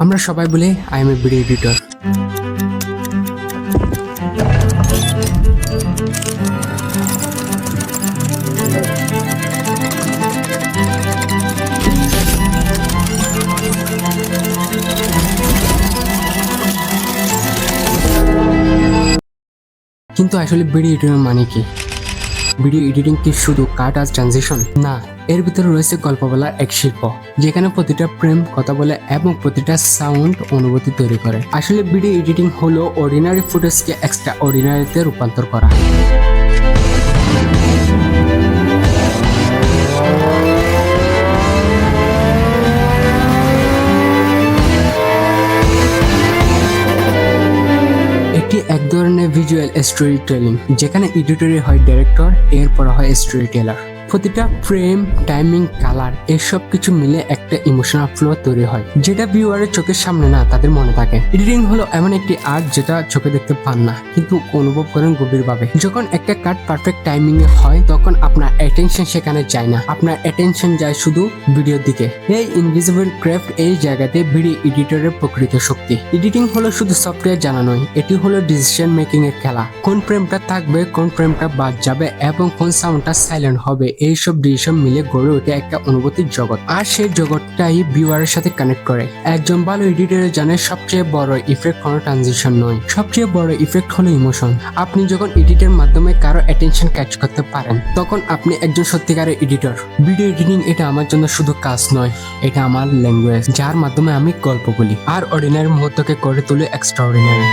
আমরা সবাই বলি I am a video editor কিন্তু আসলে ভিডিও এডিটিং মানে কি? ভিডিও এডিটিং কি শুধু কাট আর ট্রানজিশন না, এর ভিতরে রয়েছে গল্প বলার এক শিল্প, যেখানে প্রতিটা প্রেম কথা বলে এবং প্রতিটা সাউন্ড অনুভূতি তৈরি করে। আসলে ভিডিও এডিটিং হলো অর্ডিনারি ফুটেজকে এক্সট্রা অর্ডিনারিতে রূপান্তর করা। এটি এক ধরনের ভিজুয়াল স্টোরি টেলিং যেখানে এডিটরি হয় ডাইরেক্টর এরপর হয় স্টোরি টেলার প্রতিটা ফ্রেম টাইমিং কালার এসব কিছু মিলে একটা ইমোশনাল ফ্লো তৈরি হয়, যেটা ভিউয়ারের চোখের সামনে না, তাদের মনে থাকে। এডিটিং হলো এমন একটি আর্ট যেটা চোখে দেখতে পান না, কিন্তু অনুভব করেন গভীরভাবে। যখন একটা কাট পারফেক্ট টাইমিং এ হয়, তখন আপনার অ্যাটেনশন সেখানে যায় না, আপনার অ্যাটেনশন যায় শুধু ভিডিওর দিকে। এই ইনভিজিবল ক্রাফট এই জায়গাতে ভিডিও এডিটরের প্রকৃত শক্তি। এডিটিং হলো শুধু সফটওয়্যার জানা নয়, এটি হলো ডিসিশন মেকিং এর খেলা। কোন ফ্রেমটা থাকবে, কোন ফ্রেমটা বাদ যাবে, এবং কোন সাউন্ডটা সাইলেন্ট হবে এইসব ডিসিশন মিলে গড়ে ওঠে একটা অনুভূতির জগৎ। আর সেই জগৎটাই ভিউয়ারের সাথে কানেক্ট করে। একজন ভালো এডিটরে জানে সবচেয়ে বড় ইফেক্ট কোনো ট্রানজিশন নয়। সবচেয়ে বড় ইফেক্ট হলো ইমোশন আপনি যখন এডিটের মাধ্যমে কারও অ্যাটেনশন ক্যাচ করতে পারেন, তখন আপনি একজন সত্যিকারের এডিটর ভিডিও এডিটিং এটা আমার জন্য শুধু কাজ নয়, এটা আমার ল্যাঙ্গুয়েজ যার মাধ্যমে আমি গল্প বলি। আর অর্ডিনারি মুহূর্তকে করে তুলে এক্সট্রা অর্ডিনারি